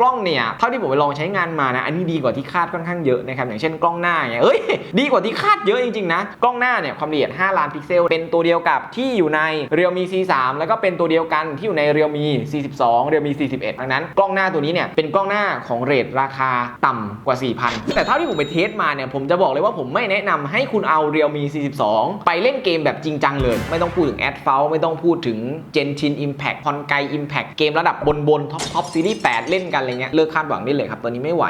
กล้องเนี่ยเท่าที่ผมไปลองใช้งานมานะ อันนี้ดีกว่าที่คาดค่อนข้างเยอะนะครับ อย่างเช่นกล้องหน้าเนี่ยเอ้ยดีกว่าที่คาดเยอะจริงๆนะ กล้องหน้าเนี่ยความละเอียด 5 ล้านพิกเซล เป็นตัวเดียวกับที่อยู่ใน Realme C3 แล้วก็เป็นตัวเดียวกันที่อยู่ใน Realme C12 Realme C11 ดังนั้น กล้องหน้าตัวนี้เนี่ยเป็นกล้องหน้าของเรทราคาต่ำกว่า 4,000 แต่เท่าที่ผมไปเทสมาเนี่ยผมจะบอกเลยว่าผมไม่แนะนำให้คุณเอา Realme C12 ไปเล่นเกมแบบจริงจังเลย ไม่ต้องพูดถึง a d f a l ไม่ต้องพูดถึง Genshin Impact พอนไก Impact เกมระดับบนบนท็อปท็อปซีรีส์8เล่นกันอะไรเงี้ยเลิกคาดหวังได้เลยครับตัวนี้ไม่ไหว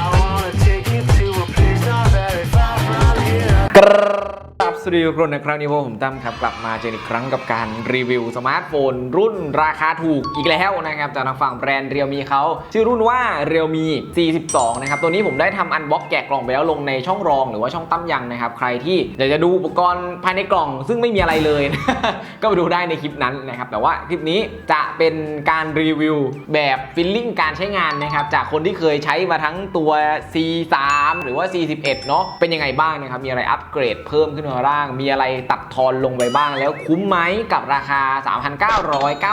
I wanna take you to a place not very far from here. ครั สวัสดีทุกคนนะครับนี่ผมตั้มครับกลับมาเจออีกครั้งกับการรีวิวสมาร์ทโฟน รุ่นราคาถูกอีกแล้วนะครับจากทางฝั่งแบรนด์เรียวมีเขาชื่อรุ่นว่าเรียวมี 42 นะครับ ตัวนี้ผมได้ทำอันบ็อกแกะกล่องไปแล้วลงในช่องรองหรือว่าช่องตั้มยังนะครับ ใครที่อยากจะดูอุปกรณ์ภายในกล่อง ซึ่งไม่มีอะไรเลย ก็ไปดูได้ในคลิปนั้นนะครับแต่ว่าคลิปนี้จะเป็นการรีวิวแบบฟิลลิ่งการใช้งานนะครับจากคนที่เคยใช้มาทั้งตัว C3 หรือว่า C11 เนาะเป็นยังไงบ้างนะครับมีอะไรอัปเกรดเพิ่มขึ้นมาบ้าง มีอะไรตัดทอนลงไปบ้าง แล้วคุ้มไหมกับราคา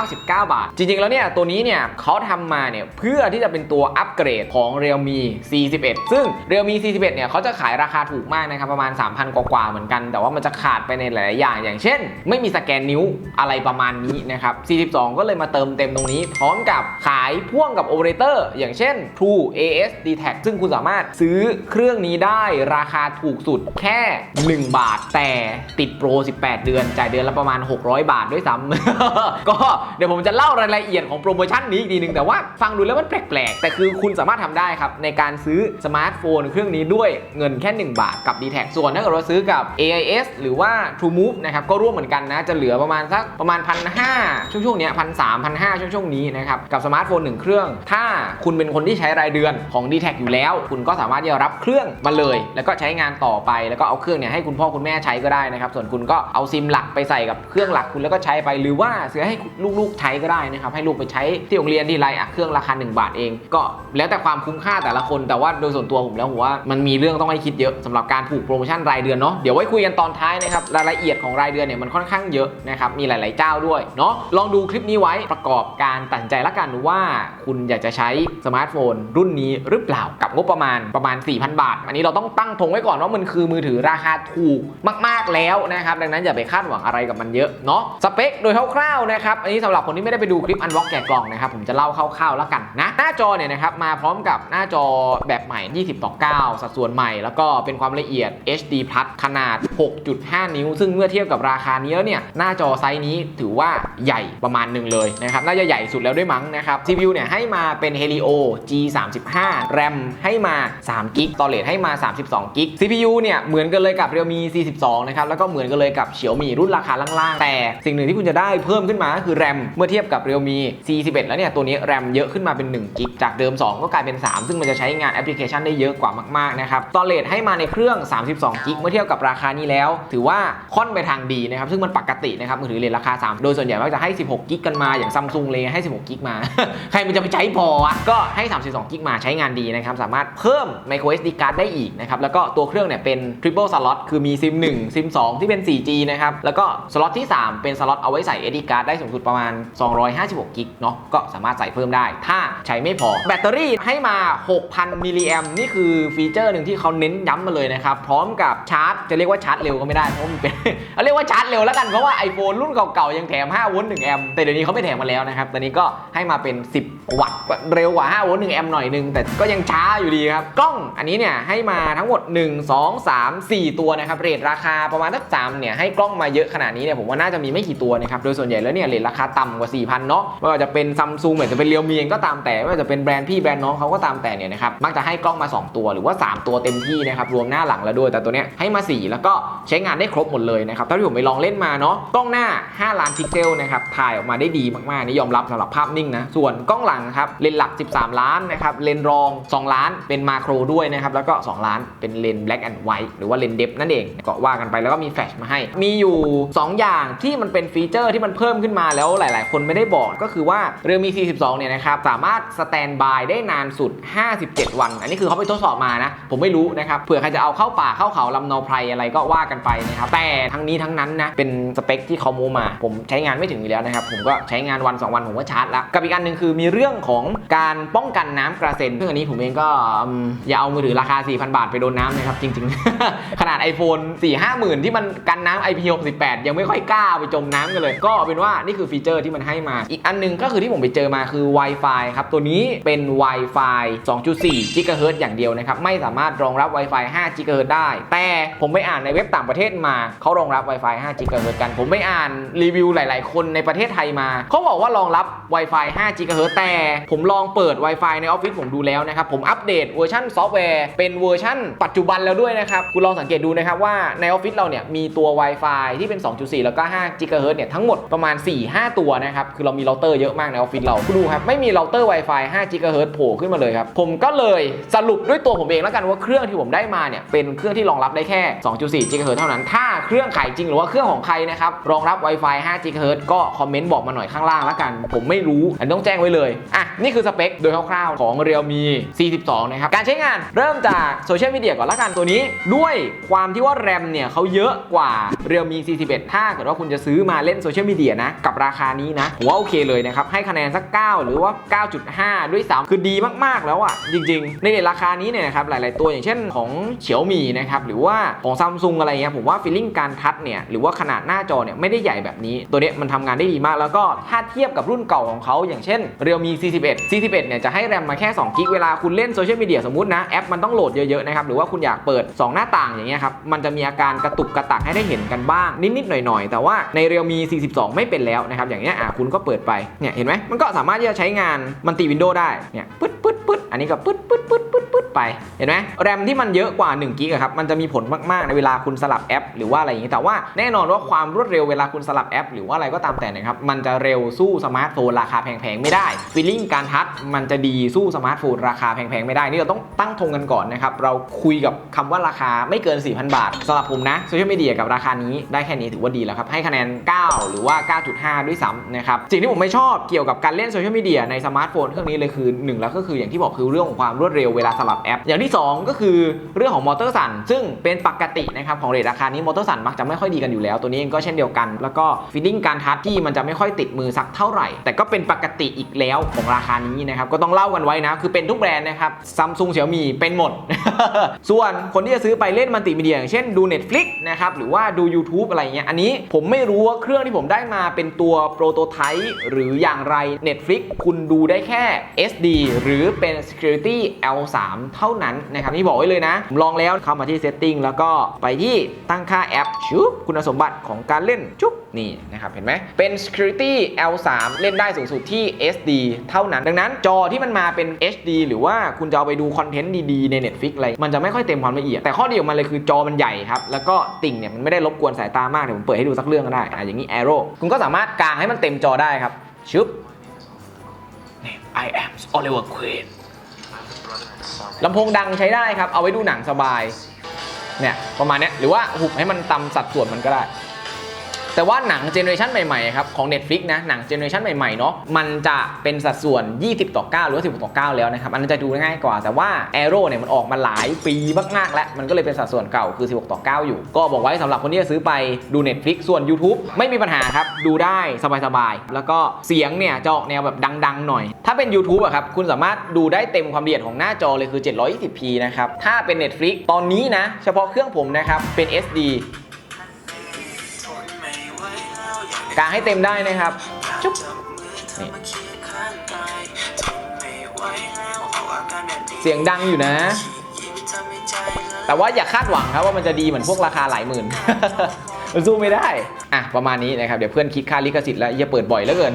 3,999 บาท จริงๆ แล้วเนี่ย ตัวนี้เนี่ยเขาทำมาเนี่ยเพื่อที่จะเป็นตัวอัปเกรดของ Realme C11 ซึ่ง Realme C11 เนี่ยเขาจะขายราคาถูกมากนะครับ ประมาณ 3,000 กว่าๆเหมือนกัน แต่ว่ามันจะขาดไปในหลายๆอย่าง อย่างเช่น ไม่มีสแกนนิ้วอะไรประมาณนี้นะครับ 42 ก็เลยมาเติมเต็มตรงนี้ พร้อมกับขายพ่วงกับโอเปอเรเตอร์อย่างเช่น True AS d t a c ซึ่งคุณสามารถซื้อเครื่องนี้ได้ราคาถูกสุดแค่ 1 บาทแต่ติดโปร 18 เดือน จ่ายเดือนละประมาณ 600 บาทด้วยซ้ำ ก็เดี๋ยวผมจะเล่ารายละเอียดของโปรโมชั่นนี้อีกทีหนึ่งแต่ว่าฟังดูแล้วมันแปลกๆ แต่คือคุณสามารถทำได้ครับ ในการซื้อสมาร์ทโฟนเครื่องนี้ด้วยเงินแค่ 1 บาทกับ d t แทส่วนถ้าเกิดว่าซื้อกับ AIS หรือว่า True Move นะครับก็ร่วมเหมือนกันนะ จะเหลือประมาณสักประมาณ1,500ช่วงช่วงเนี้ยพันสามพันห้าช่วงช่วงนี้นะครับกับสมาร์ทโฟนหนึ่งเครื่อง ถ้าคุณเป็นคนที่ใช้รายเดือนของ d t แทอยู่แล้ว คุณก็สามารถที่จะรับเครื่องมาเลย แล้วก็ใช้งานต่อไปแล้วก็เอาเครื่องเนี่ยให้คุณพ่อคุณแม่ใช้ก็ได้นะครับ ส่วนคุณก็เอาซิมหลักไปใส่กับเครื่องหลักคุณแล้วก็ใช้ไป หรือว่าซื้อให้ลูกๆใช้ก็ได้นะครับ ให้ลูกไปใช้ที่โรงเรียนที่ไรอะเครื่องราคา 1 บาทเอง ก็แล้วแต่ความคุ้มค่าแต่ละคน แต่ว่าโดยส่วนตัวผมแล้วผมว่ามันมีเรื่องต้องให้คิดเยอะสำหรับการผูกโปรโมชั่นรายเดือนเนาะเดี๋ยวไว้คุยกันตอนท้ายนะครับรายละเอียดของรายเดือนเนี่ยมันค่อนข้างเยอะนะครับมีหลาย ๆ เจ้าด้วยเนาะลองดูคลิปนี้ไว้ประกอบการตัดใจละกันว่า คุณอยากจะใช้สมาร์ทโฟน รุ่นนี้หรือเปล่ากับงบประมาณประมาณ 4,000 บาท อันนี้เราต้องตั้งธงไว้ก่อนว่ามันคือมือถือราคาถูกมากๆแล้วนะครับ ดังนั้นอย่าไปคาดหวังอะไรกับมันเยอะเนาะสเปคโดยคร่าวๆนะครับอันนี้สำหรับคนที่ไม่ได้ไปดูคลิปอันบ็อกแกะกล่องนะครับผมจะเล่าคร่าวๆแล้วกันนะหน้าจอเนี่ยนะครับมาพร้อมกับหน้าจอแบบใหม่ 20 ต่อ 9 สัดส่วนใหม่ แล้วก็เป็นความละเอียด HD Plus ขนาด 6.5 นิ้ว ซึ่งเมื่อเทียบกับราคานี้แล้วเนี่ยหน้าจอไซส์นี้ถือว่าใหญ่ประมาณหนึ่งเลยนะครับน่าจะใหญ่สุดแล้วด้วยมั้งนะครับ CPU เนี่ยให้มาเป็น Helio G35 RAM ให้มา3 g b Storage ให้มา 32 g b CPU เนี่ยเหมือนกันเลยกับ Realme 12 นะครับ แล้วก็เหมือนกันเลยกับ Xiaomi รุ่นราคาล่างๆ แต่สิ่งหนึ่งที่คุณจะได้เพิ่มขึ้นมาก็คือ RAM เมื่อเทียบกับ Realme C11 แล้วเนี่ย ตัวนี้ RAM เยอะขึ้นมาเป็น1 g b จากเดิม 2 ก็กลายเป็น 3 ซึ่งมันจะใช้งานแอปพลิเคชันได้เยอะกว่ามากๆนะครับ Storage ให้มาในเครื่อง 32 g b เมื่อเทียบกับราคานี้แล้ว ถือว่าค่อนไปทางดีนะครับซึ่งมันปกตินะครับมือถือเลทราคา 3 โดยส่วนใหญ่มักจะให้ 16 g b กันมาอย่างซัมซุงเลยให้ 16 g b มา ใครมันจะไปใช้พอวะก็ให้ 32 g b มาใช้งานดีนะครับสามารถเพิ่ม micro SD card ได้อีกนะครับแล้วก็ตัวเครื่องเนี่ยเป็น triple slot คือมีซิม1ซิม 2 ที่เป็น 4G นะครับ แล้วก็สล็อตที่ 3 เป็นสล็อตเอาไว้ใส่ SD card ได้สูงสุดประมาณ 256กิกเนาะก็สามารถใส่เพิ่มได้ ถ้าใช้ไม่พอ แบตเตอรี่ให้มา 6,000มิลลิแอมนี่คือฟีเจอร์หนึ่งที่เขาเน้นย้ำมาเลยนะครับ พร้อมกับชาร์จ จะเรียกว่าชาร์จเร็วก็ไม่ได้เพราะมันเป็นเรียกว่าชาร์จเร็วแล้วกันเพราะว่า iPhone รุ่นเก่าๆยังแถม5โวลต์1แอมป์แต่เดี๋ยวนี้เขาไม่แถมมาแล้วนะครับตอนนี้ก็ให้มาเป็น 10 วัตต์เร็วกว่า5โวลต์1แอมป์หน่อยนึงแต่ก็ยังช้าอยู่ดีครับกล้องอันนี้เนี่ยให้มาทั้งหมด 1 2 3 4 ตัวนะครับเรทราคาประมาณสัก3เนี่ยให้กล้องมาเยอะขนาดนี้เนี่ยผมว่าน่าจะมีไม่กี่ตัวนะครับโดยส่วนใหญ่แล้วเนี่ยเรทราคาต่ำกว่า 4,000 เนาะไม่ว่าจะเป็นซัมซุงหรือจะเป็นเรียวมีเองก็ตามแต่ไม่ว่าจะเป็นแบรนด์พี่แบรนด์น้องเขาก็ตามแต่เนี่ยนะครับมักจะให้กล้องมา 2 ตัวหรือว่า 3 ตัวเต็มที่นะครับรวมหน้าหลังแล้วด้วยแต่ตัวเนี้ยให้มา 4 แล้วก็ใช้งานได้ครบหมดเลยนะครับเท่าที่ผมไปลองเล่นมาเนาะกล้องหน้า 5 ล้านพิกเซลนะครับถ่ายออกมาได้ดีมากๆนี่ยอมรับสำหรับภาพนิ่งนะส่วนกล้องหลังครับเลนหลัก 13 ล้านนะครับเลนส์รอง 2 ล้านเป็นมาโครด้วยนะครับแล้วก็ 2 ล้านเป็นเลนส์ black and white หรือว่าเลนเดฟนั่นเองก็ว่ากันกันไปแล้วก็มีแฟลชมาให้ มีอยู่ 2 อย่างที่มันเป็นฟีเจอร์ที่มันเพิ่มขึ้นมาแล้วหลาย ๆ คนไม่ได้บอกก็คือว่าเรือมี 42 เนี่ยนะครับสามารถสแตนบายได้นานสุด 57 วัน อันนี้คือเขาไปทดสอบมานะ ผมไม่รู้นะครับเผื่อใครจะเอาเข้าป่าเข้าเขาลำนาไพรอะไรก็ว่ากันไปนะครับแต่ทั้งนี้ทั้งนั้นนะเป็นสเปคที่เขาโมมา ผมใช้งานไม่ถึงอยู่แล้วนะครับผมก็ใช้งานวัน 2 วันผมก็ชาร์จแล้วกับอีกอันหนึ่งคือมีเรื่องของการป้องกันน้ำกระเซ็นซึ่งอันนี้ผมเองก็อืมอย่าเอามือถือราคา 4,000 บาทไปโดนน้ำนะครับจริง ๆ ขนาด iPhone 4 5 0 0 0 0 ที่มันกันน้ำ IP68 ยังไม่ค่อยกล้าไปจมน้ำกันเลย ก็เอาเป็นว่านี่คือฟีเจอร์ที่มันให้มา อีกอันหนึงก็คือที่ผมไปเจอมาคือ Wi-Fi ครับ ตัวนี้เป็น Wi-Fi 2.4 GHz อย่างเดียวนะครับ ไม่สามารถรองรับ Wi-Fi 5 GHz ได้ แต่ผมไปอ่านในเว็บต่างประเทศมาเขารองรับ Wi-Fi 5 GHz กัน ผมไปอ่านรีวิวหลาย ๆ คนในประเทศไทยมาเขาบอกว่ารองรับ Wi-Fi 5 GHz แต่ผมลองเปิด Wi-Fi ในออฟฟิศผมดูแล้วนะครับผมอัปเดตเวอร์ชันซอฟต์แวร์เป็นเวอร์ชันปัจจุบันแล้วด้วยนะครับคุณลองสังเกตดูนะครับว่าในออฟฟิศเราเนี่ยมีตัว Wi-Fi ที่เป็น 2.4 แล้วก็5 GHz เนี่ยทั้งหมดประมาณ 4-5 ตัวนะครับ คือเรามีเราเตอร์เยอะมากในออฟฟิศเราดูครับ ไม่มีเราเตอร์ Wi-Fi 5 GHz โผล่ขึ้นมาเลยครับ ผมก็เลยสรุปด้วยตัวผมเองแล้วกันว่าเครื่องที่ผมได้มาเนี่ยเป็นเครื่องที่รองรับได้แค่ 2.4 GHz เท่านั้น ถ้าเครื่องขายจริงหรือว่าเครื่องของใครนะครับรองรับ Wi-Fi 5 GHz ก็คอมเมนต์บอกมาหน่อยข้างล่างแล้วกัน ผมไม่รู้อันนต้องแจ้งไว้เลยอะนี่คือสเปคโดยคร่าวๆของ Realme C12 นะครับการใช้งานเริ่มจากโซเชียลมีเดียก่อนละกันตัวนี้ด้วยความที่ว่าแรมเนี่ยเขาเยอะกว่า Realme C11 ถ้าเกิดว่าคุณจะซื้อมาเล่นโซเชียลมีเดียนะ กับราคานี้นะผมว่าโอเคเลยนะครับ ให้คะแนนสัก 9 หรือว่า 9.5 ด้วยซ้ำคือดีมากๆแล้วอะ จริง ๆ ในเรทราคานี้เนี่ยนะครับ หลาย ๆ ตัวอย่างเช่นของเฉียวมีนะครับ หรือว่าของซัมซุงอะไรเงี้ยผมว่าฟีลลิ่งการทัชเนี่ยหรือว่าขนาดหน้าจอเนี่ยไม่ได้ใหญ่แบบนี้ ตัวเนี้ยมันทำงานได้ดีมาก แล้วก็ถ้าเทียบกับรุ่นเก่าของเขาอย่างเช่น Realme C11 C11 เนี่ยจะให้แรมมาแค่2กิกเวลาคุณเล่นโซเชียลมีเดียสมมตินะแอปมันต้องโหลดเยอะๆนะครับหรือว่าคุณอยากเปิด 2 หน้าต่างอย่างเงี้ยครับมันจะมีอาการกระตุกกระตักให้ได้เห็นกันบ้าง นิดๆหน่อยๆ แต่ว่าใน Realme C12 ไม่เป็นแล้วนะครับอย่างเงี้ยอะคุณก็เปิดไปเนี่ยเห็นไหมมันก็สามารถที่จะใช้งานมันตีวินโดว์ได้เนี่ยปึ๊ดปึ๊ดปึ๊ดอันนี้ก็ปึ๊ดปึ๊ดปึ๊ดปึ๊ดปึ๊ดไปเห็นไหมแรมที่มันเยอะกว่า1กิกะครับมันจะมีผลมากๆในเวลาคุณสลับแอป หรือว่าอะไรอย่างงี้แต่ว่าแน่นอนว่าความรวดเร็วเวลาคุณสลับแอป หรือว่าอะไรก็ตามแต่นะครับมันจะเร็วสู้สมาร์ทโฟนราคาแพงๆไม่ได้ฟีลลิ่งการทัชมันจะดีสู้สมาร์ทโฟนราคาแพงๆไม่ได้นี่เราต้องตั้งธงกันก่อนนะครับเราคุยกับคำว่าราคาไม่เกิน 4,000 บาทสำหรับผมนะโซเชียลมีเดียกับราคานี้ได้แค่นี้ถือว่าดีแล้วครับ ให้คะแนน 9 หรือว่า 9.5 ด้วยซ้ำนะครับสิ่งที่ผมไม่ชอบเกี่ยวกับการเล่นโซเชียลมีเดียในสมาร์ทโฟนเครื่องนี้เลยคือหนึ่งแล้วก็คืออย่างที่บอกคือเรื่องของความรวดเร็วเวลาสลับแอป อย่างที่ 2 ก็คือเรื่องของมอเตอร์สั่นซึ่งเป็นปกตินะครับของเรทราคานี้มอเตอร์สั่นมักจะไม่ค่อยดีกันอยู่แล้ว ตัวนี้เองก็เช่นเดียวกัน แล้วก็ฟีลลิ่งการทัชที่มันจะไม่ค่อยติดมือสักเท่าไหร่ แต่ก็เป็นปกติอีกแล้วของราคานี้นะครับก็ต้องเล่ากันไว้นะคือเป็นทุกแบรนด์นะครับซัมซุงเฉียวมีเป็นหมด ส่วนคนที่จะซื้อไปเล่นมัลติมีเดียอย่างเช่นดู Netflix นะครับหรือว่าดู YouTube อะไรเงี้ยอันนี้ผมไม่รู้ว่าเครื่องที่ผมได้มาเป็นตัวโปรโตไทป์หรืออย่างไร Netflix คุณดูได้แค่ SD หรือเป็น Security L3 เท่านั้นนะครับนี่บอกไว้เลยนะลองแล้วเข้ามาที่ Setting แล้วก็ไปที่ตั้งค่าแอปชุบคุณสมบัติของการเล่นชุบนี่นะครับเห็นไหมเป็น Security L3 เล่นได้สูงสุดที่ SD เท่านั้น ดังนั้นจอที่มันมาเป็น HD หรือว่าคุณจะเอาไปดูคอนเทนต์ดีๆใน Netflix อะไรมันจะไม่ค่อยเต็มความละเอียด แต่ข้อดีของมันเลยคือจอมันใหญ่ครับแล้วก็ติ่งเนี่ยมันไม่ได้รบกวนสายตามากเดี๋ยวผมเปิดให้ดูสักเรื่องก็ได้อะอย่างนี้ Arrow คุณก็สามารถกางให้มันเต็มจอได้ครับชุบนี่ I am Oliver Queen ลำโพงดังใช้ได้ครับ เอาไว้ดูหนังสบาย เนี่ย ประมาณเนี้ยหรือว่าหุบให้มันตำสัดส่วนมันก็ได้ แต่ว่าหนังเจเนอเรชันใหม่ๆครับของ Netflix นะหนังเจเนอเรชันใหม่ๆเนาะมันจะเป็นสัดส่วน 20 ต่อ 9 หรือ16ต่อ 9 แล้วนะครับอันนั้นจะดูง่ายกว่า แต่ว่า Arrow เนี่ยมันออกมาหลายปีมากๆแล้ว มันก็เลยเป็นสัดส่วนเก่าคือ 16 ต่อ 9 อยู่ ก็บอกไว้สำหรับคนที่จะซื้อไปดู Netflix ส่วน YouTube ไม่มีปัญหาครับ ดูได้สบายๆ แล้วก็เสียงเนี่ยจะออกแนวแบบดังๆ หน่อย ถ้าเป็น YouTube อะครับคุณสามารถดูได้เต็มความละเอียดของหน้าจอเลยคือ 720p นะครับถ้าเป็น Netflix ตอนนี้นะเฉพาะเครื่องผมนะครับเป็น SD กางให้เต็มได้นะครับจุ๊บนี่เสียงดังอยู่นะ แต่ว่าอย่าคาดหวังครับว่ามันจะดีเหมือนพวกราคาหลายหมื่น มันสู้ไม่ได้ อะ ประมาณนี้นะครับ เดี๋ยวเพื่อนคิดค่าลิขสิทธิ์แล้วอย่าเปิดบ่อยเหลือเกิน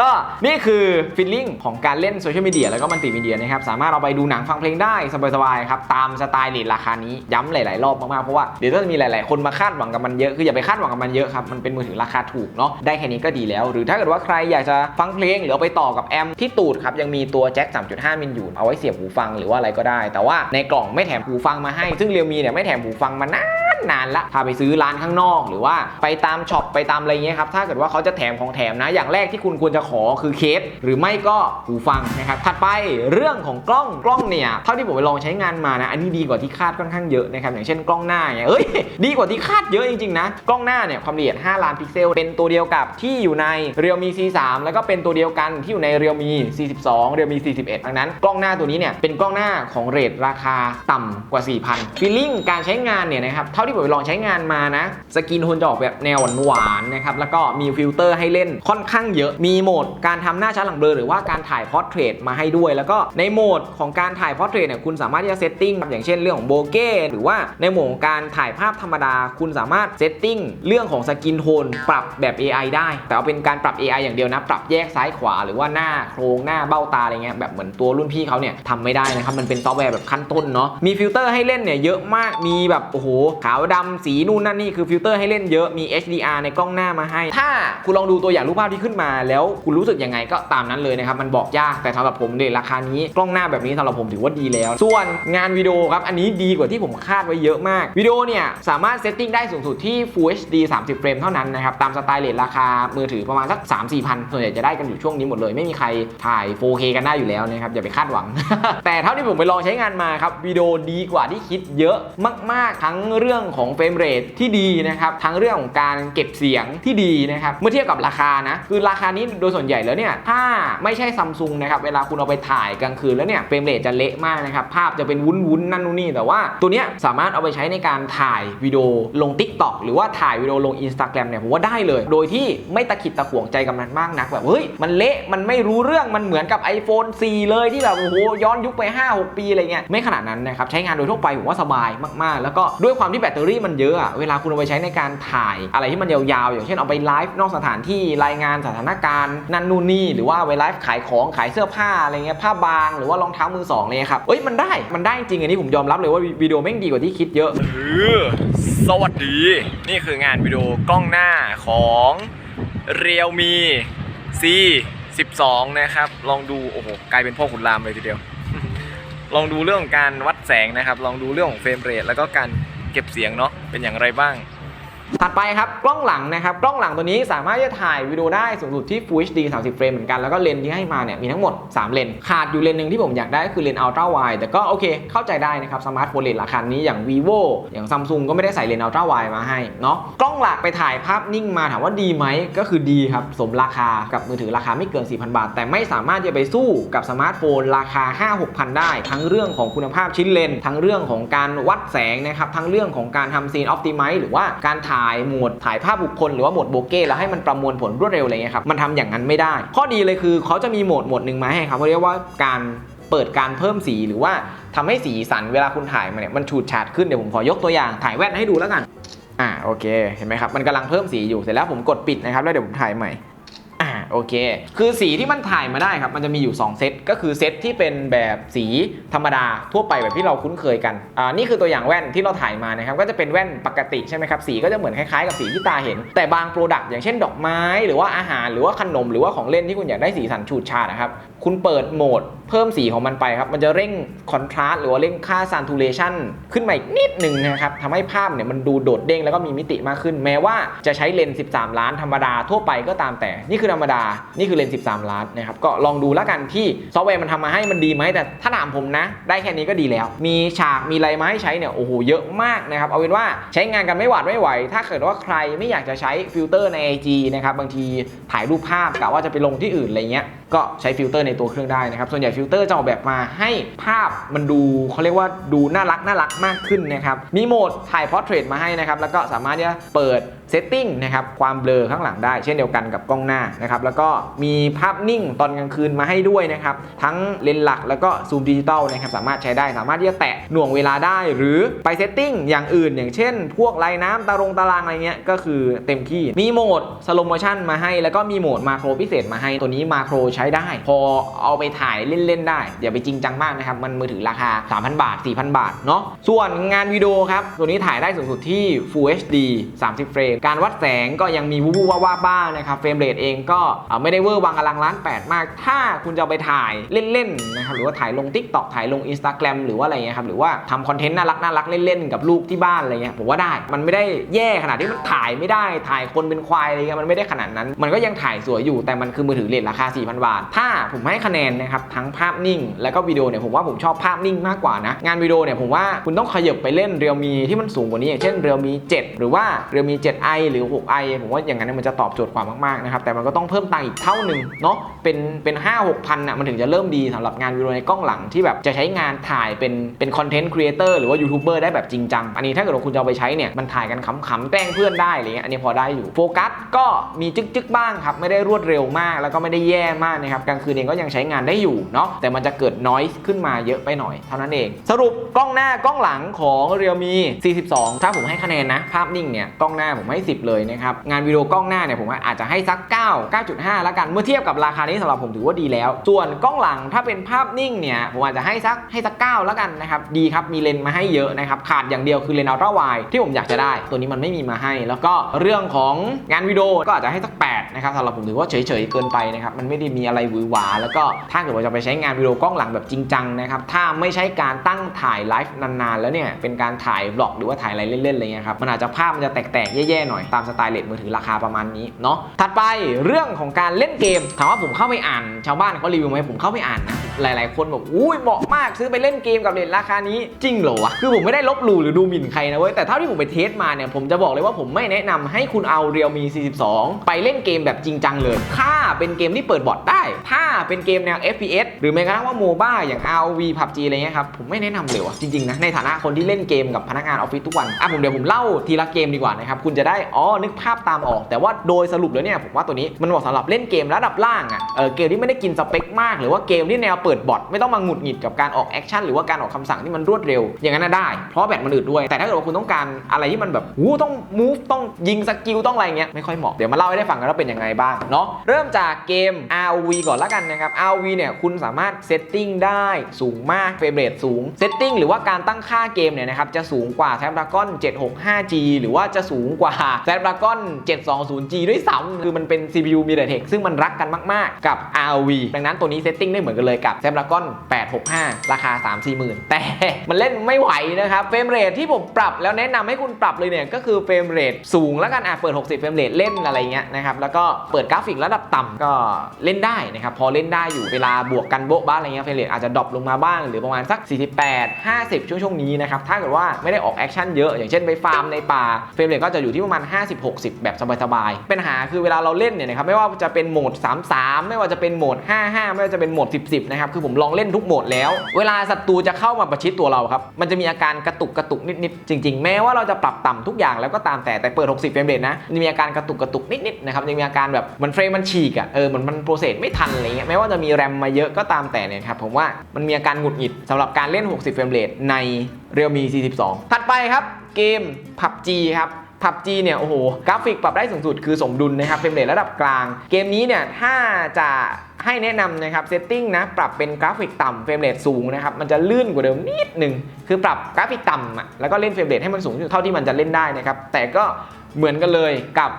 ก็นี่คือฟิลลิ่งของการเล่นโซเชียลมีเดียแล้วก็มันติมีเดียนะครับ สามารถเอาไปดูหนังฟังเพลงได้สบายๆครับ ตามสไตล์เลทราคานี้ย้ำหลาย ๆ รอบมากๆ เพราะว่าเดี๋ยวจะมีหลาย ๆ คนมาคาดหวังกับมันเยอะ คืออย่าไปคาดหวังกับมันเยอะครับ มันเป็นมือถือราคาถูกเนาะ ได้แค่นี้ก็ดีแล้ว หรือถ้าเกิดว่าใครอยากจะฟังเพลงหรือเอาไปต่อกับแอมที่ตูดครับยังมีตัวแจ็ค 3.5 มิลอยู่เอาไว้เสียบหูฟังหรือว่าอะไรก็ได้ แต่ว่าในกล่องไม่แถมหูฟังมาให้ ซึ่งเรียวมีเนี่ยไม่แถมหูฟังมานาน นานละพาไปซื้อร้านข้างนอก หรือว่าไปตามช็อปไปตามอะไรเงี้ยครับถ้าเกิดว่าเขาจะแถมของแถมนะ อย่างแรกที่คุณควรจะขอคือเคส หรือไม่ก็หูฟังนะครับถัดไปเรื่องของกล้องกล้องเนี่ยเท่าที่ผมไปลองใช้งานมานะ อันนี้ดีกว่าที่คาดค่อนข้างเยอะนะครับอย่างเช่นกล้องหน้าเนี่ยเอ้ยดีกว่าที่คาดเยอะจริงๆนะกล้องหน้าเนี่ยความละเอียด 5 ล้านพิกเซล เป็นตัวเดียวกับที่อยู่ใน Realme C3 แล้วก็เป็นตัวเดียวกันที่อยู่ใน Realme C12 Realme C11 ดังนั้นกล้องหน้าตัวนี้เนี่ยเป็นกล้องหน้าของเรทราคาต่ำกว่า 4,000ฟีลลิ่งการใช้งานเนี่ยนะครับเท่าที่ผมไปลองใช้งานมานะ สกินโทนจะออกแบบแนวหวานๆนะครับ แล้วก็มีฟิลเตอร์ให้เล่นค่อนข้างเยอะ มีโหมดการทำหน้าชัดหลังเบลอหรือว่าการถ่ายพอร์เทรตมาให้ด้วย แล้วก็ในโหมดของการถ่ายพอร์เทรตเนี่ยคุณสามารถที่จะเซตติ้งอย่างเช่นเรื่องของโบเก้หรือว่าในโหมดของการถ่ายภาพธรรมดา คุณสามารถเซตติ้งเรื่องของสกินโทนปรับแบบ AI ได้ แต่เอาเป็นการปรับ AI อย่างเดียวนะ ปรับแยกซ้ายขวาหรือว่าหน้าโครงหน้าเบ้าตาอะไรเงี้ยแบบเหมือนตัวรุ่นพี่เขาเนี่ยทำไม่ได้นะครับมันเป็นซอฟต์แวร์แบบขั้นต้นเนาะมีฟิลเตอร์ให้เล่นเนี่ยเยอะมากมีแบบโอ้โหขาวดำสีนู่นนั่นนี่คือฟิลเตอร์ให้เล่นเยอะมี HDR ในกล้องหน้ามาให้ ถ้าคุณลองดูตัวอย่างรูปภาพที่ขึ้นมา แล้วคุณรู้สึกยังไงก็ตามนั้นเลยนะครับมันบอกยากแต่สำหรับผมเนี่ยราคานี้กล้องหน้าแบบนี้สำหรับผมถือว่าดีแล้ว ส่วนงานวิดีโอครับอันนี้ดีกว่าที่ผมคาดไว้เยอะมากวิดีโอเนี่ยสามารถเซตติ้งได้สูงสุดที่ Full HD 30 เฟรมเท่านั้นนะครับตามสไตล์เลทราคามือถือประมาณสัก 3 4พันส่วนใหญ่จะได้กันอยู่ช่วงนี้หมดเลยไม่มีใครถ่าย 4K กันได้อยู่แล้วนะครับอย่าไปคาดหวัง แต่เท่าที่ผมไปลองใช้งานมาครับวิดีโอดีกว่าที่คิดเยอะมาก ๆ ทั้งเรื่องของเฟรมเรทที่ดีนะครับทั้งเรื่องของการเก็บเสียงที่ดีนะครับเมื่อเทียบกับราคานะคือราคานี้โดยส่วนใหญ่แล้วเนี่ยถ้าไม่ใช่ซัมซุงนะครับเวลาคุณเอาไปถ่ายกลางคืนแล้วเนี่ยเฟรมเรทจะเละมากนะครับภาพจะเป็นวุ้นๆนั่นนู่นนี่แต่ว่าตัวเนี้ยสามารถเอาไปใช้ในการถ่ายวิดีโอลง Tik t o อกหรือว่าถ่ายวิดีโอลง Instagram เนี่ยผมว่าได้เลย โดยที่ไม่ตะขิดตะขวงใจกับมันมากนักแบบเฮ้ยมันเละมันไม่รู้เรื่องมันเหมือนกับ iPhone 4 เลยที่แบบโอ้โหย้อนยุคไป 5-6 ปีอะไรเงี้ยไม่ขนาดนั้นนะครับใช้งานโดยทั่วไปผมว่าสบายมากๆ แล้วก็ด้วยความที่แบตตอรี่มันเยอะอะเวลาคุณเอาไปใช้ในการถ่ายอะไรที่มันยาวๆ อย่างเช่นเอาไปไลฟ์นอกสถานที่รายงานสถานการณ์นั่นนู่นนี่ หรือว่าไปไลฟ์ขายของขายเสื้อผ้าอะไรเงี้ยผ้าบางหรือว่ารองเท้ามือสองเลยครับเอ้ยมันได้มันได้จริงอันนี้ผมยอมรับเลยว่าวิดีโอแม่งดีกว่าที่คิดเยอะสวัสดี นี่คืองานวิดีโอกล้องหน้าของ Realme C 12 นะครับ ลองดู โอ้โห กลายเป็นพ่อขุนรามเลยทีเดียว ลองดูเรื่องของการวัดแสงนะครับ ลองดูเรื่องของเฟรมเรทแล้วก็การ เก็บเสียงเนาะเป็นอย่างไรบ้าง ถัดไปครับกล้องหลังนะครับกล้องหลังตัวนี้สามารถที่จะถ่ายวิดีโอได้สูงสุดที่ Full HD 30 เฟรมเหมือนกันแล้วก็เลนส์ที่ให้มาเนี่ยมีทั้งหมด 3 เลนส์ขาดอยู่เลนส์หนึ่งที่ผมอยากได้ก็คือเลนส์ Ultra Wide แต่ก็โอเคเข้าใจได้นะครับสมาร์ทโฟนเลนส์ราคานี้อย่าง vivo อย่าง Samsung ก็ไม่ได้ใส่เลนส์ Ultra Wide มาให้เนาะกล้องหลักไปถ่ายภาพนิ่งมาถามว่าดีไหมก็คือดีครับสมราคากับมือถือราคาไม่เกิน 4,000 บาท แต่ไม่สามารถจะไปสู้กับสมาร์ทโฟนราคา 5-6,000 ได้ ทั้งเรื่องของคุณภาพชิ้นเลนส์ทั้งเรื่องของการวัดแสงนะครับทั้งเรื่องของการทำซีนออ t ติไม e หรือว่าการถ่ายโหมดถ่ายภาพบุคคลหรือว่าโหมดโบเก้แล้วให้มันประมวลผลรวดเร็วอะไรเงี้ยครับมันทำอย่างนั้นไม่ได้ ข้อดีเลยคือเขาจะมีโหมดโหมดหนึ่งมาให้ครับเขาเรียกว่าการเปิดการเพิ่มสีหรือว่าทำให้สีสันเวลาคุณถ่ายมาเนี่ยมันฉูดฉาดขึ้นเดี๋ยวผมขอยกตัวอย่างถ่ายแว่นให้ดูแล้วกันอ่าโอเคเห็นไหมครับมันกำลังเพิ่มสีอยู่เสร็จแล้วผมกดปิดนะครับแล้วเดี๋ยวผมถ่ายใหม่ โอเค คือสีที่มันถ่ายมาได้ครับ มันจะมีอยู่ 2 เซต ก็คือเซตที่เป็นแบบสีธรรมดาทั่วไปแบบที่เราคุ้นเคยกัน อ่า นี่คือตัวอย่างแว่นที่เราถ่ายมานะครับ ก็จะเป็นแว่นปกติใช่ไหมครับ สีก็จะเหมือนคล้ายๆกับสีที่ตาเห็น แต่บางโปรดักต์อย่างเช่นดอกไม้ หรือว่าอาหาร หรือว่าขนม หรือว่าของเล่นที่คุณอยากได้สีสันฉูดฉาดนะครับคุณเปิดโหมดเพิ่มสีของมันไปครับ มันจะเร่งคอนทราสต์หรือว่าเร่งค่า saturation ขึ้นมาอีกนิดหนึ่งนะครับทำให้ภาพเนี่ยมันดูโดดเด้งแล้วก็มีมิติมากขึ้น แม้ว่าจะใช้เลนส์13 ล้านธรรมดาทั่วไปก็ตามแต่ นี่คือธรรมดา นี่คือเลนส์13 ล้านนะครับ ก็ลองดูแล้วกันที่ซอฟต์แวร์มันทำมาให้มันดีไหม แต่ถ้าถามผมนะ ได้แค่นี้ก็ดีแล้ว มีฉาก มีอะไรมาให้ใช้เนี่ย โอ้โห เยอะมากนะครับ เอาเป็นว่าใช้งานกันไม่หวาดไม่ไหว ถ้าเกิดว่าใครไม่อยากจะใช้ฟิลเตอร์ใน IG นะครับ บางทีถ่ายรูปภาพกะว่าจะไปลงที่อื่นอะไรเงี้ยก็ใช้ฟิลเตอร์ในตัวเครื่องได้นะครับ ส่วนใหญ่ฟิลเตอร์จะออกแบบมาให้ภาพมันดูเขาเรียกว่าดูน่ารักน่ารักมากขึ้นนะครับ มีโหมดถ่ายพอร์เทรตมาให้นะครับ แล้วก็สามารถที่จะเปิด เซตติ้งนะครับความเบลอข้างหลังได้ เช่นเดียวกันกับกล้องหน้านะครับแล้วก็มีภาพนิ่งตอนกลางคืนมาให้ด้วยนะครับทั้งเลนส์หลักแล้วก็ซูมดิจิตอลนะครับสามารถใช้ได้สามารถที่จะแตะหน่วงเวลาได้หรือไปเซตติ้งอย่างอื่น อย่างเช่น พวกไลายน้ำตารงตารางอะไรเงี้ยก็คือเต็มที่มีโหมดสโลโมชันมาให้ แล้วก็มีโหมดมาโครพิเศษมาให้ตัวนี้มาโครใช้ได้ พอเอาไปถ่ายเล่นๆได้อย่าไปจริงจังมากนะครับมันมือถือราคา 3,000 บาท 4,000 บาทเนาะส่วนงานวิดีโอครับตัวนี้ถ่ายได้สูงสุดที่ Full HD 30 เฟรมการวัดแสงก็ยังมีวูบๆว่าบ้างนะครับเฟรมเรทเองก็ไม่ได้เวอร์วังอลังล้านแปดมาก ถ้าคุณจะไปถ่ายเล่นๆนะครับหรือว่าถ่ายลง Tik t o k ถ่ายลง Instagram หรือว่าอะไรเงี้ยครับหรือว่าทำคอนเทนต์น่ารักน่ารักเล่นๆกับลูกที่บ้านอะไรเงี้ยผมว่าได้มันไม่ได้แย่ขนาดที่มันถ่ายไม่ได้ถ่ายคนเป็นควายอะไรเงี้ยมันไม่ได้ขนาดนั้น มันก็ยังถ่ายสวยอยู่แต่มันคือมือถือเลทราคา 4,000 บาท ถ้าผมให้คะแนนนะครับทั้งภาพนิ่ง แล้วก็วิดีโอเนี่ยผมว่าผมชอบภาพนิ่งมากกว่านะงานวิดีโอเนี่ยผมว่าคุณต้องขยับไปเล่นเรียวมีที่มันสูงกว่านี้อย่างเช่นเรียวมี 7 หรือว่าเรียวมี 7i หรือ 6i ผมว่าอย่างนั้นมันจะตอบโจทย์กว่ามากๆนะครับแต่มันก็ต้องเพิ่มตังค์อีกเท่าหนึ่งเนาะเป็นเป็น5 6พันอะมันถึงจะเริ่มดีสำหรับงานวิดีโอในกล้องหลังที่แบบจะใช้งานถ่ายเป็นเป็นคอนเทนต์ครีเอเตอร์หรือว่ายูทูบเบอร์ได้แบบจริงจังอันนี้ถ้าเกิดว่าคุณจะเอาไปใช้เนี่ยมันถ่ายกันขำๆแกล้งเพื่อนได้อะไรเงี้ยอันนี้พอได้อยู่โฟกัสก็มีจึ๊กๆบ้างครับไม่ได้รวดเร็วมาก แล้วก็ไม่ได้แย่มากนะครับกลางคืนเองก็ยังใช้งานได้อยู่เนาะแต่มันจะเกิดน้อยขึ้นมาเยอะไปหน่อยเท่านั้นเอง สรุปกล้องหน้ากล้องหลังของ Realme 42 ถ้าผมให้คะแนนนะ ภาพนิ่งเนี่ยกล้องหน้าผมให้10 เลยนะครับ งานวิดีโอกล้องหน้าเนี่ยผมว่าอาจจะให้สัก 9 9.5 แล้วกัน เมื่อเทียบกับราคานี้สำหรับผมถือว่าดีแล้ว ส่วนกล้องหลังถ้าเป็นภาพนิ่งเนี่ยผมอาจจะให้สักให้สัก 9 แล้วกันนะครับ ดีครับ มีเลนส์มาให้เยอะนะครับ ขาดอย่างเดียวคือเลนส์อัลตร้าไวที่ผมอยากจะได้ ตัวนี้มันไม่มีมาให้ แล้วก็เรื่องของงานวิดีโอก็อาจจะให้สัก 8 นะครับสำหรับผมถือว่าเฉยๆเกินไปนะครับ มันไม่ได้มีอะไรหวือหวา แล้วก็ถ้าเกิดว่าจะไปใช้งานวิดีโอกล้องหลังแบบจริงจังนะครับ ถ้าไม่ใช่การตั้งถ่ายไลฟ์นานๆ แล้วเนี่ย เป็นการถ่ายบล็อกหรือว่าถ่ายอะไรเล่นๆอะไรเงี้ยครับ มันอาจจะภาพมันจะแตกๆแย่ๆหน่อยตามสไตล์เลดมือถือราคาประมาณนี้เนาะถัดไปเรื่องของการเล่นเกมถามว่าผมเข้าไปอ่าน ชาวบ้านเขารีวิวไหมผมเข้าไปอ่านนะหลายๆ คนบอกอุ้ยเหมาะมากซื้อไปเล่นเกมกับเลทราคานี้จริงเหรอวะคือผมไม่ได้ลบหลู่หรือดูหมิ่นใครนะเว้ยแต่เท่าที่ผมไปเทสมาเนี่ยผมจะบอกเลยว่าผมไม่แนะนำให้คุณเอา Realme 42 ไปเล่นเกมแบบจริงจังเลย ถ้าเป็นเกมที่เปิดบอทได้ ถ้าเป็นเกมแนว FPS หรือแม้กระทั่งว่าโมบ้าอย่าง ROV PUBG อะไรเงี้ยครับผมไม่แนะนำเลยว่ะจริงๆนะในฐานะคนที่เล่นเกมกับพนักงานออฟฟิศทุกวันอะผมเดี๋ยวผมเล่าทีละเกมดีกว่านะครับคุณจะได้อ๋อนึกภาพตามออก แต่ว่าโดยสรุปแล้วเนี่ยผมว่าตัวนี้มันเหมาะสำหรับเล่นเกมระดับล่างอะเออเกมที่ไม่ได้กินสเปคมาก หรือว่าเกมที่แนวเปิดบอทไม่ต้องมาหงุดหงิดกับการออกแอคชั่นหรือว่าการออกคำสั่งที่มันรวดเร็ว อย่างนั้นได้ เพราะแบตมันอืดด้วย แต่ถ้าเกิดว่าคุณต้องการอะไรที่มันแบบหูต้อง move ต้องยิงสกิลต้องอะไรเงี้ยไม่ค่อยเหมาะเดี๋ยวมาเล่าให้ได้ฟังกันว่าเป็นยังไงบ้างเนาะเริ่มจากเกม ROV ก่อนละกันนะครับ ROV เนี่ยคุณสามารถเซตติ้งได้สูงมากเฟรมเรทสูงเซตติ้งหรือว่าการตั้งค่าเกมเนี่ยนะครับจะสูงกว่า Snapdragon 765G หรือว่าจะสูงกว่า Snapdragon 720G ด้วยซ้ำคือมันเป็น CPU MediaTek ซึ่งมันรักกันมากๆ กับ RV ดังนั้นตัวนี้เซตติ้งได้เหมือนกันเลยกับ Snapdragon 865 ราคา 3 4 0 0 0แต่มันเล่นไม่ไหวนะครับ เฟรมเรทที่ผมปรับแล้วแนะนำให้คุณปรับเลยเนี่ย ก็คือเฟรมเรทสูงแล้วกันอะเปิด 60 เฟรมเรทเล่นอะไรเงี้ยนะครับ แล้วก็เปิดกราฟิกระดับต่ำก็เล่นได้นะครับ พอเล่นได้อยู่เวลาบวกกันโบ๊ะบ้าอะไรเงี้ยเฟรมเรทอาจจะดรอปลงมาบ้างหรือประมาณสัก 48 50 ช่วงช่วงนี้นะครับถ้าเกิดว่าไม่ได้ออกแอคชั่นเยอะอย่างเช่นไปฟาร์มในป่าเฟรมเรทก็จะอยู่ที่ประมาณ 50-60 แบบสบายๆปัญหาคือเวลาเราเล่นเนี่ยนะครับไม่ว่าจะเป็นโหมด 33 ไม่ว่าจะเป็นโหมด 55 ไม่ว่าจะเป็นโหมด 10 10 นะครับคือผมลองเล่นทุกโหมดแล้ว เวลาศัตรูจะเข้ามาประชิดตัวเราครับมันจะมีอาการกระตุกกระตุกนิดๆจริง ๆ แม้ว่าเราจะปรับต่ำทุกอย่างแล้วก็ตามแต่แต่เปิด 60 เฟรมเรทนะมันมีอาการกระตุกกระตุกนิดๆนะครับยังมีอาการแบบเหมันเฟรมมันฉีกอะเออเหมันมันโปรเซสไม่ทันอะไรเงี้ยแม้ว่าจะมีแรมมาเยอะก็ตามแต่เนี่ยครับผมว่ามันมีอาการหงุดหงิดสำหรับการเล่น 60 เฟรมเรทใน Realme 42 ถัดไปครับเกม PUBG ครับ ผับจีเนี่ยโอ้โหกราฟิกปรับได้สูงสุดคือสมดุลนะครับเฟรมเรทระดับกลาง เกมนี้เนี่ยถ้าจะให้แนะนำนะครับเซตติ้งนะปรับเป็นกราฟิกต่ำเฟรมเรทสูงนะครับมันจะลื่นกว่าเดิมนิดหนึ่งคือปรับกราฟิกต่ำอะแล้วก็เล่นเฟรมเรทให้มันสูงสุดเท่าที่มันจะเล่นได้นะครับแต่ก็เหมือนกันเลยกับ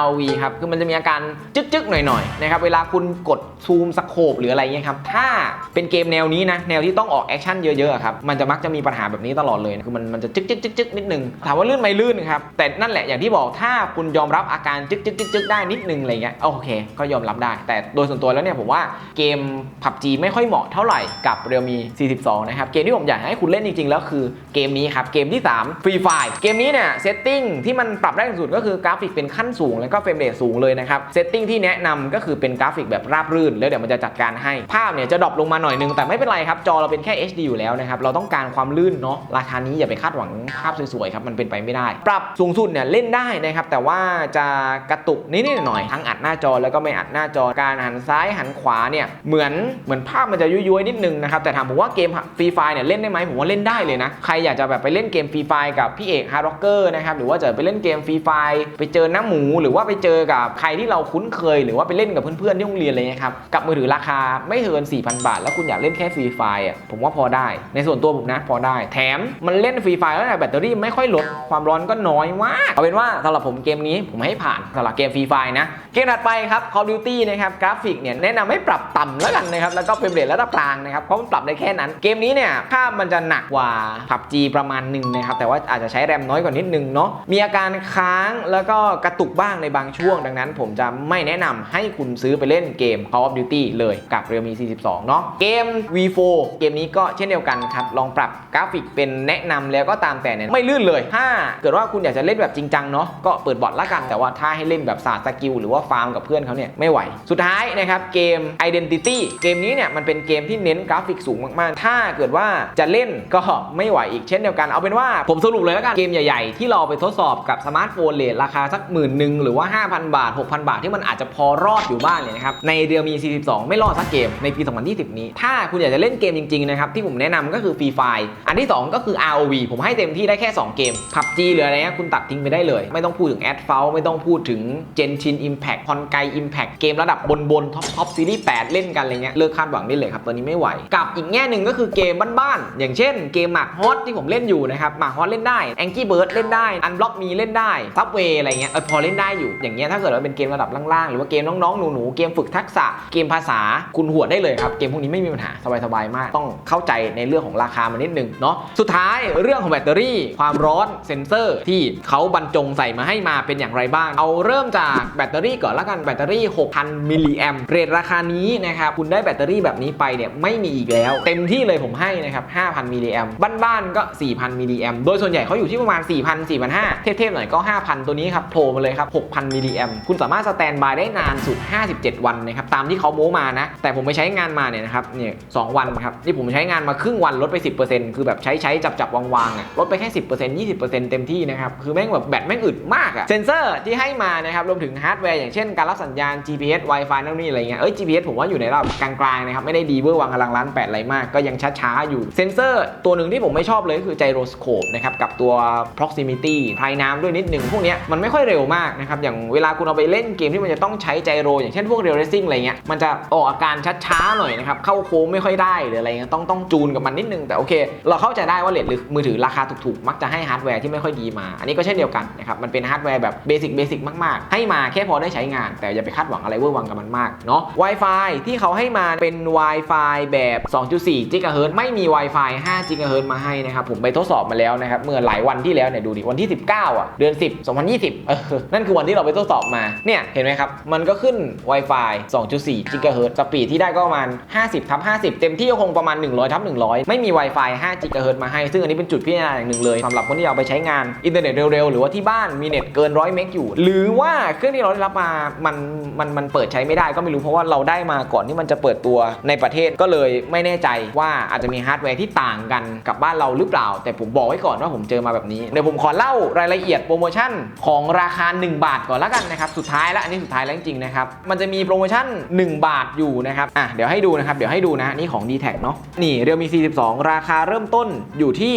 ROV ครับคือมันจะมีอาการจึ๊กๆ หน่อยๆนะครับเวลาคุณกดซูมสโคปหรืออะไรเงี้ยครับถ้าเป็นเกมแนวนี้นะแนวที่ต้องออกแอคชั่นเยอะๆครับมันจะมักจะมีปัญหาแบบนี้ตลอดเลยคือมันมันจะจึ๊กๆจึ๊กๆนิดนึงถามว่าลื่นไหมลื่นครับแต่นั่นแหละอย่างที่บอกถ้าคุณยอมรับอาการจึ๊กๆจึ๊กๆได้นิดนึงอะไรเงี้ยโอเค ก็ยอมรับได้ แต่โดยส่วนตัวแล้วเนี่ยผมว่าเกม PUBG ไม่ค่อยเหมาะเท่าไหร่กับ Realme 42 นะครับเกมที่ผมอยากให้คุณเล่นจริงๆแล้วคือเกมนี้ครับเกมที่3 Free Fire เกมนี้เนี่ยเซตติ้งที่มันปรับได้สุดก็คือกราฟิกเป็นขั้นสูงงแล้วก็เฟรมเรทสูงเลยนะครับเซตติ้งที่แนะนำก็คือเป็นกราฟิกแบบราบรื่น แล้วเดี๋ยวมันจะจัดการให้ภาพเนี่ยจะดรอปลงมาหน่อยนึงแต่ไม่เป็นไรครับจอเราเป็นแค่ HD อยู่แล้วนะครับเราต้องการความลื่นเนาะราคานี้อย่าไปคาดหวังภาพสวยๆครับมันเป็นไปไม่ได้ ปรับสูงสุดเนี่ยเล่นได้นะครับแต่ว่าจะกระตุกนิดๆหน่อยทั้งอัดหน้าจอแล้วก็ไม่อัดหน้าจอการหันซ้ายหันขวาเนี่ยเหมือนเหมือนภาพมันจะยุยๆนิดนึงนะครับแต่ถามผมว่าเกมฟรีไฟเนี่ยเล่นได้ไหมผมว่าเล่นได้เลยนะใครอยากจะแบบไปเล่นเกมฟรีไฟกับพี่เอกฮาร์ด็อกเกอร์นะครับหรือว่าจะไปเล่นเกมฟรีไฟไปเจอน้าหมูหรือว่าไปเจอกับใครที่เราคุ้นเคย หรือว่าไปเล่นกับเพื่อนๆที่โรงเรียนอะไรเงี้ยครับกับมือถือราคาไม่เกิน 4,000 บาท แล้วคุณอยากเล่นแค่ฟรีไฟอะผมว่าพอได้ ในส่วนตัวผมนะพอได้ แถมมันเล่นฟรีไฟแล้วแบตเตอรี่ไม่ค่อยลดความร้อนก็น้อยมากเอาเป็นว่าสำหรับผมเกมนี้ผมให้ผ่านสำหรับเกมฟรีไฟนะเกมถัดไปครับ Call of Duty นะครับกราฟิกเนี่ยแนะนำให้ปรับต่ำแล้วกันนะครับแล้วก็เฟรมเรทระดับกลางนะครับเพราะมันปรับได้แค่นั้นเกมนี้เนี่ยภาพมันจะหนักกว่า PUBG ประมาณหนึ่งนะครับแต่ว่าอาจจะใช้แรมน้อยกว่านิดนึงเนาะมีอาการค้างแล้วก็กระตุกบ้างในบางช่วง ดังนั้นผมจะไม่แนะนำให้คุณซื้อไปเล่นเกม Call of Duty เลยกับ Realme C12 เนาะเกม V4 เกมนี้ก็เช่นเดียวกันครับ ลองปรับกราฟิกเป็นแนะนำแล้วก็ตามแต่เนี่ยไม่ลื่นเลย ถ้าเกิดว่าคุณอยากจะเล่นแบบจริงจังเนาะก็เปิดบอทละกันแต่ว่าถ้าให้เล่นแบบศาสตร์สกิลหรือว่าฟาร์มกับเพื่อนเขาเนี่ยไม่ไหว สุดท้ายนะครับเกม Identity เกมนี้เนี่ยมันเป็นเกมที่เน้นกราฟิกสูงมากๆ ถ้าเกิดว่าจะเล่นก็ไม่ไหวอีกเช่นเดียวกันเอาเป็นว่าผมสรุปเลยแล้วกันเกมใหญ่ ๆ ที่เราไปทดสอบกับสมาร์ทโฟนเลทราคาสักหมื่นหนึ่งหรือว่า 5,000 บาท 6,000 บาทที่มันอาจจะพอรอดอยู่บ้างเนี่ยนะครับในเรียวมี 42 ไม่รอดสักเกมในปี 2020 นี้ ถ้าคุณอยากจะเล่นเกมจริงๆนะครับที่ผมแนะนำก็คือ Free Fire อันที่ 2 ก็คือ ROV ผมให้เต็มที่ได้แค่ 2 เกม PUBG หรืออะไรเงี้ยคุณตัดทิ้งไปได้เลย ไม่ต้องพูดถึง a d f a l ไม่ต้องพูดถึง Genshin Impact พอนไก Impact เกมระดับบนบนท็อปท็อปซีรีส์8เล่นกันอะไรเงี้ยเลิกคาดหวังได้เลยครับตอนนี้ไม่ไหวกับอีกแง่หนึ่งก็คือเกมบ้านๆอย่างเช่นเกมหมากฮอตที่ผมเล่นอยู่นะครับหมากฮอตเล่นได้ Angry Bird เล่นได้ Unblock Me เล่นได้ Subway อะไรเงี้ยเออพอเล่นได้อยู่อย่างเงี้ยถ้าเกิดว่าเป็นเกมระดับล่างๆ หรือว่าเกมน้องๆหนูๆเกมฝึกทักษะเกมภาษาคุณหัวได้เลยครับเกมพวกนี้ไม่มีปัญหาสบายๆมาก ต้องเข้าใจในเรื่องของราคามันนิดนึงเนาะสุดท้ายเรื่องของแบตเตอรี่ ความร้อนเซนเซอร์ที่เขาบรรจงใส่มาให้มาเป็นอย่างไรบ้าง เอาเริ่มจากแบตเตอรี่ก่อนละกันแบตเตอรี่ 6,000มิลลิแอมเรทราคานี้นะครับคุณได้แบตเตอรี่แบบนี้ไปเนี่ยไม่มีอีกแล้ว เต็มที่เลยผมให้นะครับ5,000มิลลิแอมบ้านๆก็ 4,000มิลลิแอมโดยส่วนใหญ่เขาอยู่ที่ประมาณ 4,000 4,500เทพๆหน่อยก็ 5,000 ตัวนี้ครับโผล่มาเลยครับ6,000 มิลลิแอมคุณสามารถสแตนบายได้นานสุด 57 วันนะครับ ตามที่เขาโม้มานะ แต่ผมไปใช้งานมาเนี่ยนะครับ เนี่ยสองวันครับนี่ผมใช้งานมาครึ่งวันลดไป 10%คือแบบใช้ใช้จับจับวางวางๆอะ ลดไปแค่ 10% 20%เต็มที่นะครับ คือแม่งแบบแบตแม่งอึดมากอะ เซนเซอร์ที่ให้มานะครับ รวมถึงฮาร์ดแวร์อย่างเช่นการรับสัญญาณ GPS Wi-Fi นั่นนี่อะไรเงี้ย เอ้ย GPS ผมว่าอยู่ในระดับกลางๆนะครับ ไม่ได้ดีเวอร์วังอลังล้านแปดอะไรมาก ก็ยังช้าๆอยู่ เซนเซอร์ตัวหนึ่งที่ผมไม่ชอบเลยก็คือไจโรสโคปนะครับกับตัว proximity พายน้ำด้วยนิดหนึ่งพวกนี้มันไม่ค่อยเร็วมากนะครับอย่างเวลาคุณเอาไปเล่นเกมที่มันจะต้องใช้ไจโร อย่างเช่นพวกเรียลเรซิ่งอะไรเงี้ยมันจะออกอาการช้าๆหน่อยนะครับเข้าโค้งไม่ค่อยได้หรืออะไรเงี้ยต้องต้องจูนกับมันนิดนึงแต่โอเค เราเข้าใจได้ว่าเลทหรือมือถือราคาถูกๆมักจะให้ฮาร์ดแวร์ที่ไม่ค่อยดีมา อันนี้ก็เช่นเดียวกันนะครับมันเป็นฮาร์ดแวร์แบบเบสิกเบสิกมากๆ ให้มาแค่พอได้ใช้งาน แต่อย่าไปคาดหวังอะไรเวอร์วังกับมันมากเนาะ Wi-Fi ที่เขาให้มาเป็น Wi-Fi แบบ 2.4 GHz ไม่มี Wi-Fi 5 GHz มาให้นะครับผมไปทดสอบมาแล้วนะครับเมื่อหลายวันที่แล้วเนี่ยดูดิวันที่ 19 อะเดือน 10 2020 เออนั่นคือวันที่เราไปทดสอบมา เนี่ยเห็นไหมครับ มันก็ขึ้น Wi-Fi 2.4 GHz สปีดที่ได้ก็ประมาณ 50ทับ50 เต็มที่ก็คงประมาณ 100ทับ100 ไม่มี Wi-Fi 5 GHz มาให้ ซึ่งอันนี้เป็นจุดพิจารณาอย่างหนึ่งเลยสำหรับคนที่เอาไปใช้งานอินเทอร์เน็ตเร็วๆ หรือว่าที่บ้านมีเน็ตเกิน100เมกอยู่ หรือว่าเครื่องที่เราได้รับมา มัน มัน มันเปิดใช้ไม่ได้ก็ไม่รู้เพราะว่าเราได้มาก่อนที่มันจะเปิดตัวในประเทศก็เลยไม่แน่ใจว่าอาจจะมีฮาร์ดแวร์ที่ต่างกันกับบ้านเราหรือเปล่า แต่ผมบอกไว้ก่อนว่าผมเจอมาแบบนี้เดี๋ยวผมขอเล่ารายละเอียดโปรโมชั่นของราคา1บาทก่อนละกันนะครับสุดท้ายแล้วอันนี้สุดท้ายแล้วจริงๆนะครับมันจะมีโปรโมชั่น 1 บาทอยู่นะครับอะเดี๋ยวให้ดูนะครับเดี๋ยวให้ดูนะนี่ของ d t แทเนาะนี่เรียวมี 42 ราคาเริ่มต้นอยู่ที่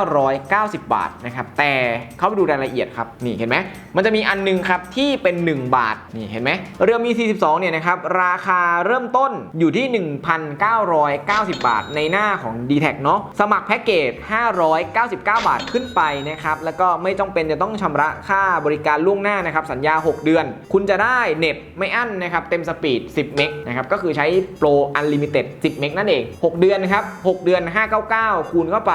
1,990 บาทนะครับแต่เข้าไปดูรายละเอียดครับนี่เห็นไหมมันจะมีอันหนึงครับที่เป็น 1 บาทนี่เห็นไหมเรียวมี 42 เนี่ยนะครับราคาเริ่มต้นอยู่ที่ 1,990 บาท ในหน้าของ d t แทเนาะสมัครแพ็กเกจ599 บาทขึ้นไปนะครับแล้วก็ไม่จำเป็นจะต้องชำระค่าบริการการล่วงหน้านะครับสัญญา 6 เดือน คุณจะได้เน็ตไม่อั้นนะครับเต็มสปีด 10 เมกนะครับก็คือใช้โปรอันลิมิเต็ด 10 เมกนั่นเอง 6 เดือนนะครับ 6 เดือน 599 คูณเข้าไป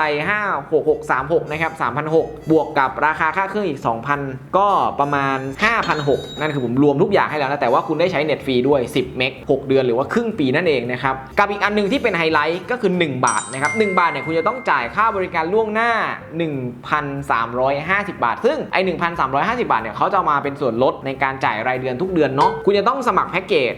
56636 นะครับ3,600บวกกับราคาค่าเครื่องอีก 2,000 ก็ประมาณ5,600นั่นคือผมรวมทุกอย่างให้แล้วนะ แต่ว่าคุณได้ใช้เน็ตฟรีด้วย 10 เมก 6 เดือนหรือว่าครึ่งปีนั่นเองนะครับ กับอีกอันหนึงที่เป็นไฮไลท์ก็คือ 1 บาทนะครับ 1 บาทเนี่ยคุณจะต้องจ่ายค่าบริการล่วงหน้า 1,350 บาท ซึ่งไอ้1,350 บาทเนี่ยเขาจะมาเป็นส่วนลดในการจ่ายรายเดือนทุกเดือนเนาะคุณจะต้องสมัครแพ็กเกจ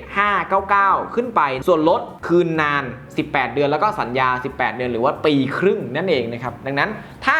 599 ขึ้นไป ส่วนลดคืนนาน 18 เดือนแล้วก็สัญญา 18 เดือนหรือว่าปีครึ่งนั่นเองนะครับดังนั้นถ้า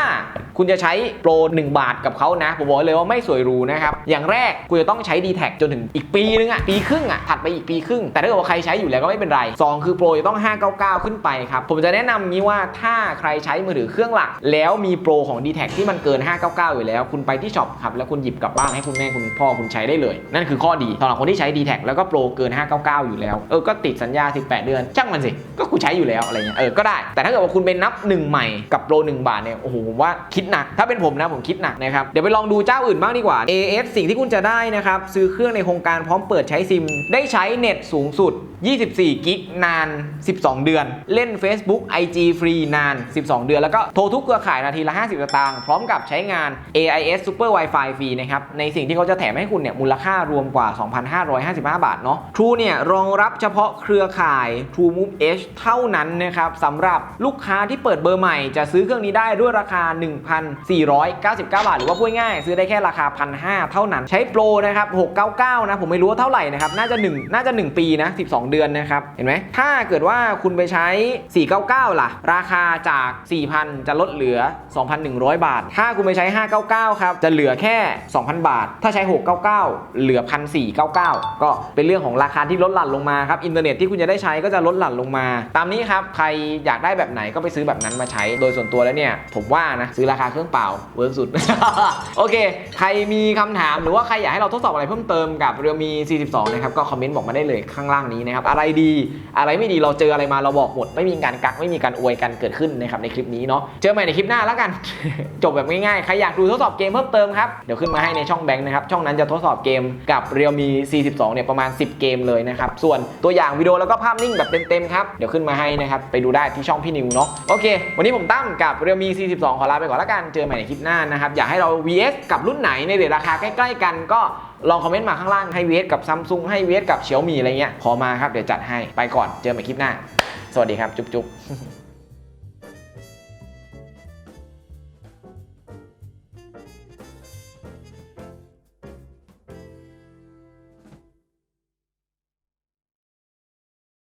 คุณจะใช้โปร 1 บาทกับเขานะผมบอกเลยว่าไม่สวยรูนะครับอย่างแรกคุณจะต้องใช้ d t แทจนถึงอีกปีนึงอะปีครึ่งอะถัดไปอีกปีครึ่ง แต่ถ้าเกิดว่าใครใช้อยู่แล้วก็ไม่เป็นไร 2 คือโปรจะต้อง 599 ขึ้นไปครับผมจะแนะนำงี้ว่าถ้าใครใช้มือถือเครื่องหลัก แล้วมีโปรของ d t แทที่มันเกิน 599 อยู่แล้ว คุณไปที่ช็อปครับแล้วคุณหยิบกลับบ้านให้คุณแม่คุณพ่อคุณใช้ได้เลย นั่นคือข้อดีสำหรับคนที่ใช้ d t แทแล้วก็โปรเกิน 599 อยู่แล้วเออก็ติดสัญญา 18 เดือนช่างมันสิก็กูใช้อยู่แล้วอะไรเงี้ยเออก็ได้แต่ถ้าเกิดว่าคุณเป็นนับ 1 ใหม่กับโปร 1 บาทเนี่ยโอ้โหผมว่าคิดหนักถ้าเป็นผมนะผมคิดหนักนะครับเดี๋ยวไปลองดูเจ้าอื่นบ้างดีกว่า AS สิ่งที่คุณจะได้นะครับซื้อเครื่องในโครงการพร้อมเปิดใช้ซิม ได้ใช้เน็ตสูงสุด 24 กิกนาน 12 เดือน เล่น Facebook IG ฟรีนาน 12 เดือน แล้วก็โทรทุกเครือข่ายนาทีละ 50สตางค์พร้อมกับใช้งาน AIS Super Wi-Fi ฟรีนะครับในสิ่งที่เขาจะแถมให้คุณเนี่ยมูลค่ารวมกว่า 2,555 บาทเนาะ True เนี่ยรองรับเฉพาะเครือข่าย True Move Edge เท่านั้นนะครับสำหรับลูกค้าที่เปิดเบอร์ใหม่จะซื้อเครื่องนี้ได้ด้วยราคา 1,499 บาท หรือว่าพูดง่ายซื้อได้แค่ราคา 1,500 เท่านั้น ใช้โปรนะครับ 699 นะผมไม่รู้ว่าเท่าไหร่นะครับน่าจะ 1 น่าจะ 1 ปีนะ 12 เดือนนะครับเห็นไหมถ้าเกิดว่าคุณไปใช้ 499 ล่ะ ราคาจาก 4,000 จะลดเหลือ 2,100 บาท ถ้าคุณไปใช้ 599 ครับจะเหลือแค่ 2,000บาท ถ้าใช้ 699 เหลือ 1,499 ก็เป็นเรื่องของราคาที่ลดหลั่นลงมาครับ อินเทอร์เน็ตที่คุณจะได้ใช้ก็จะลดหลั่นลงมา ตามนี้ครับ ใครอยากได้แบบไหนก็ไปซื้อแบบนั้นมาใช้ โดยส่วนตัวแล้วเนี่ย ผมว่านะ ซื้อราคาเครื่องเปล่าเวิร์กสุด โอเค ใครมีคำถามหรือว่าใครอยากให้เราทดสอบอะไรเพิ่มเติมกับเรียวมี 42 นะครับ ก็คอมเมนต์บอกมาได้เลยข้างล่างนี้นะครับ อะไรดี อะไรไม่ดี เราเจออะไรมาเราบอกหมด ไม่มีการกัก ไม่มีการอวยกันเกิดขึ้นนะครับในคลิปนี้เนาะ เจอใหม่ในคลิปหน้าแล้วกัน จบแบบง่ายๆ ใครอยากดูทดสอบเกมเพิ่มเติมครับ เดี๋ยวขึ้นมาให้ในช่องแบงค์นะครับช่องนั้นจะทดสอบเกมกับเรียวมี42เนี่ยประมาณ 10 เกมเลยนะครับส่วนตัวอย่างวิดีโอแล้วก็ภาพนิ่งแบบเต็มๆครับเดี๋ยวขึ้นมาให้นะครับไปดูได้ที่ช่องพี่นิวเนาะโอเค วันนี้ผมตั้มกับเรียวมี42 ขอลาไปก่อนแล้วกันเจอใหม่ในคลิปหน้านะครับอยากให้เรา vs กับรุ่นไหนในเรทราคาใกล้ ๆ กันก็ลองคอมเมนต์มาข้างล่างให้ vs กับซัมซุงให้ vs กับเฉียวมีอะไรเงี้ยขอมาครับเดี๋ยวจัดให้ไปก่อนเจอใหม่คลิปหน้า สวัสดีครับ จุ๊บ